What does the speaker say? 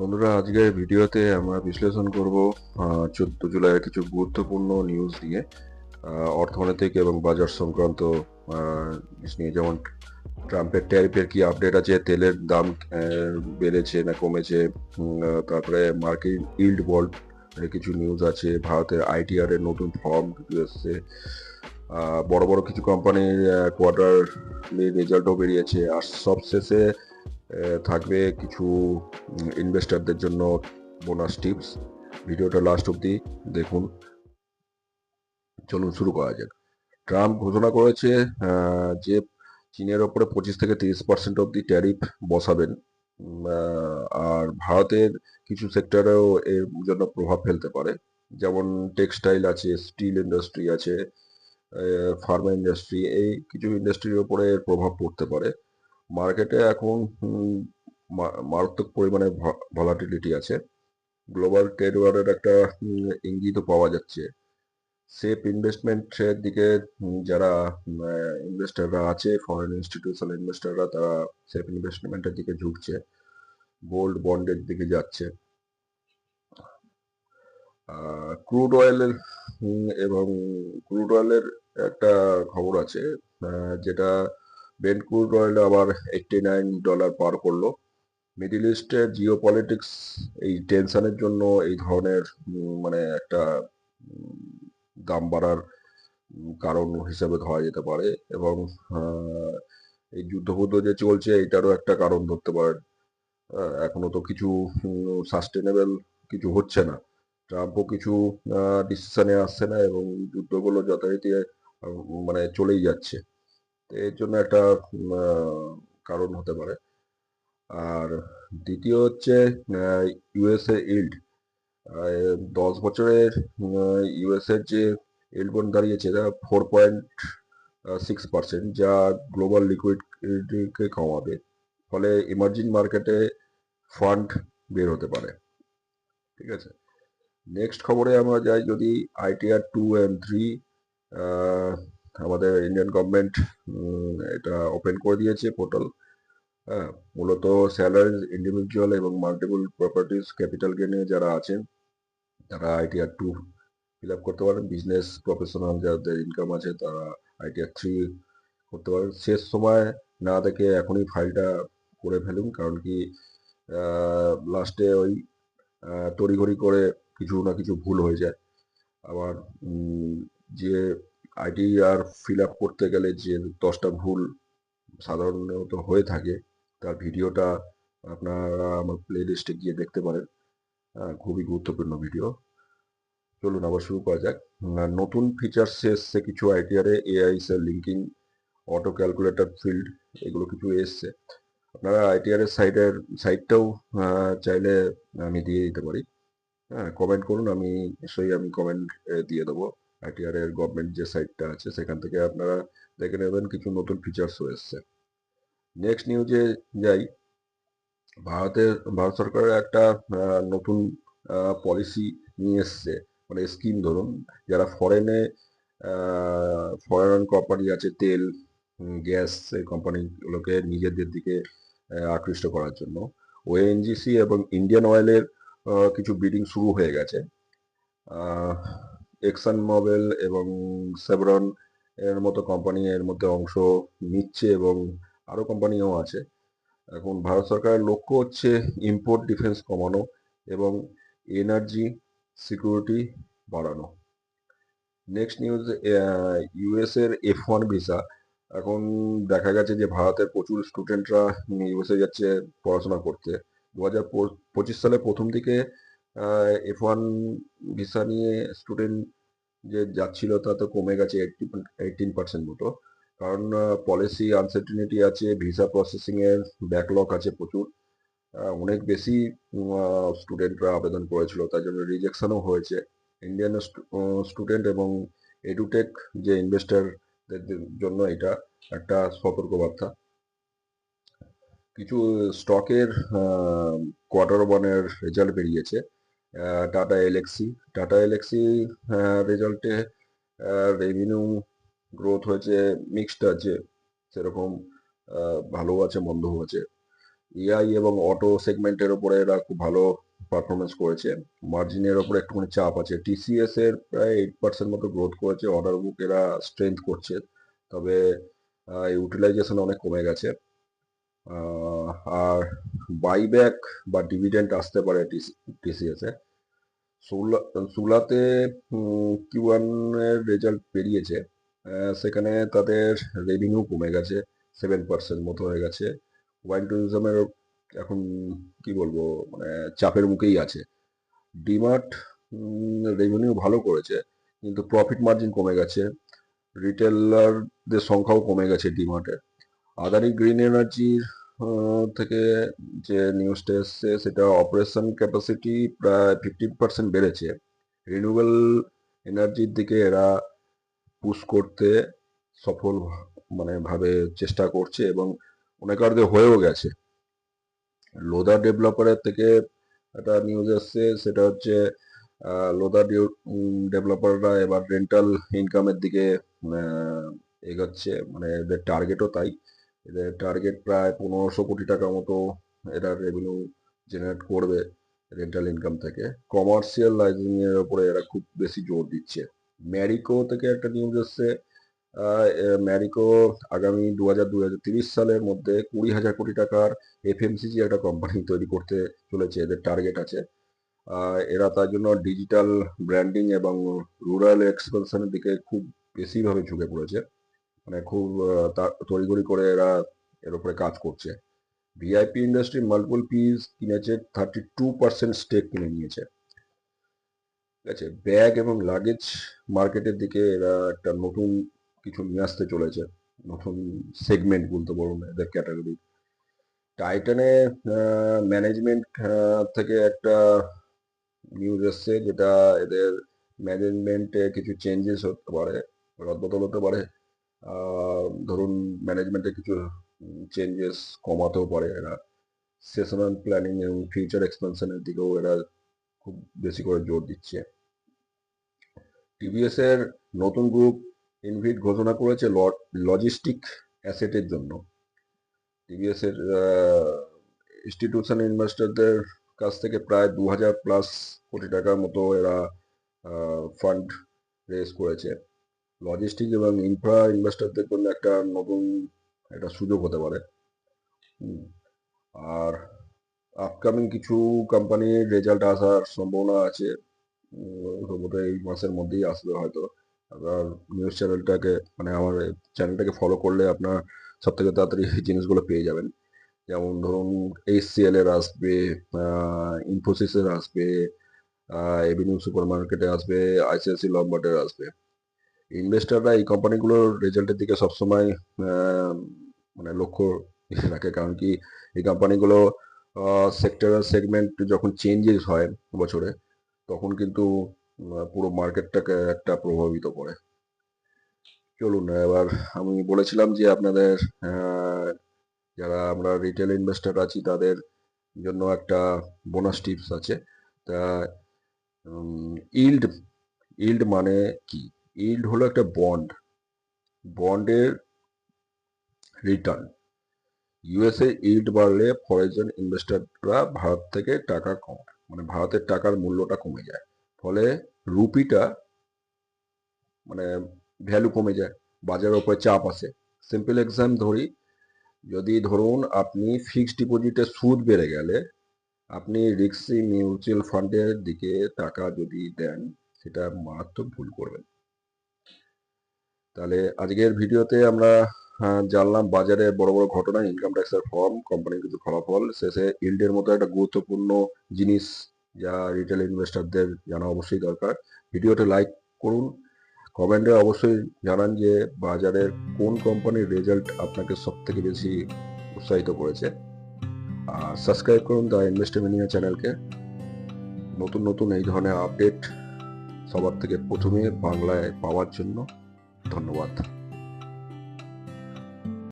বন্ধুরা আজকের ভিডিওতে আমরা বিশ্লেষণ করব চোদ্দ জুলাইয়ের কিছু গুরুত্বপূর্ণ নিউজ নিয়ে অর্থনৈতিক এবং বাজার সংক্রান্ত নিয়ে। যেমন ট্রাম্পের ট্যারিফের কি আপডেট আছে, তেলের দাম বেড়েছে না কমেছে তারপরে মার্কিন ইল্ড বল্ড কিছু নিউজ আছে, ভারতের আইটিআর এর নতুন ফর্ম কিছু এসছে বড় বড় কিছু কোম্পানির কোয়ার্টার রেজাল্টও বেরিয়েছে। আর সবশেষে থাকবে কিছু ইনভেস্টরদের জন্য বোনাস টিপস ভিডিওটা লাস্ট অবধি দেখুন। চলুন শুরু করা যাক। ট্রাম্প ঘোষণা করেছে যে চীনের ওপরে পঁচিশ থেকে তিরিশ পার্সেন্ট অবধি ট্যারিফ বসাবেন। আর ভারতের কিছু সেক্টরেও এর জন্য প্রভাব ফেলতে পারে। যেমন টেক্সটাইল আছে স্টিল ইন্ডাস্ট্রি আছে ফার্মা ইন্ডাস্ট্রি এই কিছু ইন্ডাস্ট্রির ওপরে প্রভাব পড়তে পারে। মার্কেটে এখন মারাত্মক পরিমাণে ভলাটিলিটি আছে। গ্লোবাল ট্রেড ওয়ারের একটা ইঙ্গিতও পাওয়া যাচ্ছে। সেফ ইনভেস্টমেন্টের দিকে যারা ইনভেস্টররা আছে ফরেন ইনস্টিটিউশনাল ইনভেস্টররা তারা সেফ ইনভেস্টমেন্টের দিকে ঝুঁকছে। গোল্ড বন্ডের দিকে যাচ্ছে। ক্রুড অয়েলের এবং ক্রুড অয়েলের একটা খবর আছে যেটা বেন্ট ক্রুড অয়েল আবার এইটটি নাইন ডলার পার করল। মিডিল ইস্টের জিও পলিটিক্স এই টেনশনের জন্য এই ধরনের মানে একটা দাম বাড়ার কারণ হিসেবে ধরা যেতে পারে এবং এই যুদ্ধবুদ্ধ যে চলছে এটারও একটা কারণ ধরতে পারেন এখনও তো কিছু সাস্টেনেবল কিছু হচ্ছে না। ট্রাম্পও কিছু ডিসিশনে আসছে না এবং যুদ্ধগুলো যথারীতি মানে চলেই যাচ্ছে। এর জন্য একটা কারণ হতে পারে। আর দ্বিতীয় হচ্ছে ইউএসএ ইল্ড দশ বছরের ইউএস এর যে ইল্ড বন্ড দাঁড়িয়েছে, এটা ফোর পয়েন্ট সিক্স পার্সেন্ট যা গ্লোবাল লিকুইডকে কমাবে। ফলে ইমার্জিং মার্কেটে ফান্ড বের হতে পারে। ঠিক আছে? নেক্সট খবরে আমরা যাই, যদি আইটিআর টু অ্যান্ড থ্রি আমাদের ইন্ডিয়ান গভর্নমেন্ট এটা ওপেন করে দিয়েছে পোর্টাল হ্যাঁ মূলত স্যালারিজ ইন্ডিভিজুয়াল এবং মাল্টিপল প্রপার্টিজ ক্যাপিটাল গেনে যারা আছেন তারা আইটিআর টু ফিল আপ করতে পারেন। বিজনেস প্রফেশনাল যাদের ইনকাম আছে তারা আইটিআর থ্রি করতে পারেন। শেষ সময় না দেখে এখনই ফাইলটা করে ফেলুন কারণ কি লাস্টে ওই তড়িঘড়ি করে কিছু না কিছু ভুল হয়ে যায়। আবার উম, যে আইটিআর ফিল আপ করতে গেলে যে দশটা ভুল সাধারণত হয়ে থাকে, তার ভিডিওটা আপনারা আমার প্লে লিস্টে গিয়ে দেখতে পারেন। খুবই গুরুত্বপূর্ণ ভিডিও চলুন আবার শুরু করা যাক। নতুন ফিচার্স এসছে কিছু ITR AI linking auto calculator field এগুলো কিছু এসছে। আপনারা আইটিআর এর সাইটের সাইটটাও চাইলে আমি দিয়ে দিতে পারি। হ্যাঁ কমেন্ট করুন, আমি নিশ্চয়ই আমি কমেন্ট দিয়ে দেবো। আইটিআর এর গভর্নমেন্ট যে সাইটটা আছে, সেখান থেকে আপনারা দেখে নেবেন কিছু নতুন ফিচার্সও এসছে নেক্সট নিউজে যাই, ভারতের, ভারত সরকারের একটা নতুন পলিসি নিয়ে এসছে। মানে স্কিম ধরুন, যারা ফরেনে ফরেন কোম্পানি আছে, তেল গ্যাস, এই কোম্পানিগুলোকে নিজেদের দিকে আকৃষ্ট করার জন্য। ওএনজিসি এবং ইন্ডিয়ান অয়েলের কিছু বিডিং শুরু হয়ে গেছে। এক্সন মোবিল এবং সেভরন এর মতো কোম্পানি এর মধ্যে অংশ নিচ্ছে এবং আরও কোম্পানিও আছে। এখন ভারত সরকারের লক্ষ্য হচ্ছে ইম্পোর্ট ডিফেন্স কমানো এবং এনার্জি সিকিউরিটি বাড়ানো। নেক্সট নিউজ ইউএস এর এফ ওয়ান ভিসা এখন দেখা গেছে যে ভারতের প্রচুর স্টুডেন্টরা ইউএসএ যাচ্ছে পড়াশোনা করতে। দু হাজার পঁচিশ সালে প্রথম দিকে এফ ওয়ান ভিসা নিয়ে স্টুডেন্ট যে যাচ্ছিল তা তো কমে গেছে এইটিন পার্সেন্ট মতো। কারণ পলিসি আনসার্টিনিটি আছে ভিসা প্রসেসিং এর ব্যাকলগ আছে প্রচুর। অনেক বেশি স্টুডেন্টরা আবেদন করেছিল, তার জন্য রিজেকশনও হয়েছে। ইন্ডিয়ান স্টুডেন্ট এবং এডুটেক যে ইনভেস্টরদের জন্য এটা একটা সতর্কবার্তা। কিছু স্টকের কোয়ার্টার ওয়ানের রেজাল্ট বেরিয়েছে। টাটা এলএক্সি টাটা এলএক্সি রেজাল্টে রেভিনিউ গ্রোথ হয়েছে মিক্সড আছে, সেরকম ভালো আছে, মন্দও আছে। এআই এবং অটো সেগমেন্টের ওপরে এরা খুব ভালো পারফরমেন্স করেছে। মার্জিনের ওপরে একটুখানি চাপ আছে। টিসিএস এর প্রায় এইট পার্সেন্ট মতো গ্রোথ করেছে। অর্ডার বুক এরা স্ট্রেংথ করছে। তবে ইউটিলাইজেশন অনেক কমে গেছে। আর বাইব্যাক বা ডিভিডেন্ড আসতে পারে টিসিএস সুলা সুলাতে কিউ রেজাল্ট বেরিয়েছে সেখানে তাদের রেভিনিউ কমে গেছে সেভেন পার্সেন্ট মতো হয়ে গেছে। ওয়াইন ট্যুরিজমের এখন কি বলব মানে চাপের মুখেই আছে। ডিমার্ট রেভিনিউ ভালো করেছে, কিন্তু প্রফিট মার্জিন কমে গেছে। রিটেলারদের সংখ্যাও কমে গেছে ডিমার্টের আদানি গ্রিন এনার্জির থেকে যে নিউজটা এসছে, সেটা অপারেশন ক্যাপাসিটি প্রায় ফিফটিন পার্সেন্ট বেড়েছে। রিনিউয়েবল এনার্জির দিকে এরা পুশ করতে সফল মানে ভাবে চেষ্টা করছে এবং অনেকারদের হয়েও গেছে। লোদা ডেভেলপারের থেকে একটা নিউজ এসছে, সেটা হচ্ছে লোদা ডেভেলপাররা এবার রেন্টাল ইনকামের দিকে এগোচ্ছে। মানে এদের টার্গেটও তাই। এদের টার্গেট প্রায় পনেরোশো কোটি টাকা মতো এরা রেভিনিউ জেনারেট করবে রেন্টাল ইনকাম থেকে। কমার্শিয়াল লাইসেন্সিং এর উপরে এরা খুব বেশি জোর দিচ্ছে। ম্যারিকো থেকে একটা নিউজ এসছে ম্যারিকো আগামী দু হাজার দু হাজার তিরিশ সালের মধ্যে কুড়ি হাজার কোটি টাকার এফএমসিজি একটা কোম্পানি তৈরি করতে চলেছে, এদের টার্গেট আছে। এরা তার জন্য ডিজিটাল ব্র্যান্ডিং এবং রুরাল এক্সপেনশনের দিকে খুব বেশিভাবে ঝুঁকে পড়েছে। মানে খুব তড়িঘড়ি করে এরা এর উপরে কাজ করছে। ভিআইপি ইন্ডাস্ট্রি মাল্টিপল পিস কিনেছে থার্টি টু পার্সেন্ট স্টেক কিনে নিয়েছে। ঠিক আছে? ব্যাগ এবং লাগেজ মার্কেটের দিকে এরা একটা নতুন কিছু নিয়ে আসতে চলেছে। নতুন সেগমেন্ট বলতে পারুন এদের ক্যাটাগরি টাইটানে ম্যানেজমেন্ট থেকে একটা নিউজ এসছে যেটা এদের ম্যানেজমেন্টে কিছু চেঞ্জেস হতে পারে, রদবদল হতে পারে। ধরুন ম্যানেজমেন্টে কিছু চেঞ্জেস কমাতেও পারে। এরা সেশনাল প্ল্যানিং এবং ফিউচার এক্সপেনশনের দিকেও এরা খুব বেশি করে জোর দিচ্ছে। টিভিএস এর নতুন গ্রুপ ইনভিট ঘোষণা করেছে লজিস্টিক অ্যাসেটের জন্য। টিভিএস এর ইনস্টিটিউশন ইনভেস্টরদের কাছ থেকে প্রায় দু হাজার প্লাস কোটি টাকার মতো এরা ফান্ড রেজ করেছে। লজিস্টিক এবং ইনফ্রা ইনভেস্টরদের জন্য একটা নতুন একটা সুযোগ হতে পারে। আর আপকামিং কিছু কোম্পানির রেজাল্ট আসার সম্ভাবনা আছে। সম্ভবত এই মাসের মধ্যেই আসবে হয়তো। আপনার নিউজ চ্যানেলটাকে মানে আমার চ্যানেলটাকে ফলো করলে আপনার সব থেকে তাড়াতাড়ি জিনিসগুলো পেয়ে যাবেন। যেমন ধরুন এইচসিএল এর আসবে ইনফোসিসের আসবে এভিনিউ সুপার মার্কেটে আসবে আইসিআইসি লম্বার্ডের আসবে। ইনভেস্টররা এই কোম্পানিগুলোর রেজাল্টের দিকে সবসময় মানে লক্ষ্য রাখে। কারণ কি, এই কোম্পানিগুলো সেক্টরাল সেগমেন্ট যখন চেঞ্জেস হয় বছরে, তখন কিন্তু পুরো মার্কেটটাকে একটা প্রভাবিত করে। চলুন, এবার আমি বলেছিলাম যে আপনাদের যারা আমরা রিটেল ইনভেস্টর আছি, তাদের জন্য একটা বোনাস টিপস আছে। তা ইল্ড ইল্ড মানে কি? ইল্ড হলো একটা বন্ড বন্ডের রিটার্ন ইউএসএ ইল্ড বাড়লে ফরেন ইনভেস্টররা ভারত থেকে টাকা কমায় মানে ভারতের টাকার মূল্যটা কমে যায়। ফলে রুপিটা মানে ভ্যালু কমে যায়, বাজারের উপরে চাপ আসে। সিম্পল এক্সাম ধরি, যদি ধরুন আপনি ফিক্সড ডিপোজিটে সুদ বেড়ে গেলে, আপনি রিক্সি মিউচুয়াল ফান্ডের দিকে টাকা যদি দেন, সেটা মারাত্মক ভুল করবেন। তাহলে আজকের ভিডিওতে আমরা জানলাম বাজারে বড় বড় ঘটনা ইনকাম ট্যাক্সের ফর্ম কোম্পানির কিছু ফলাফল, শেষে ইল্ডের মতো একটা গুরুত্বপূর্ণ জিনিস যা রিটেল ইনভেস্টরদের জানা অবশ্যই দরকার। ভিডিওটা লাইক করুন কমেন্টে অবশ্যই জানান যে বাজারের কোন কোম্পানির রেজাল্ট আপনাকে সব থেকে বেশি উৎসাহিত করেছে। আর সাবস্ক্রাইব করুন দ্য ইনভেস্টমেনিয়া চ্যানেলকে। নতুন নতুন এই ধরনের আপডেট সবার থেকে প্রথমে বাংলায় পাওয়ার জন্য। ধন্যবাদ।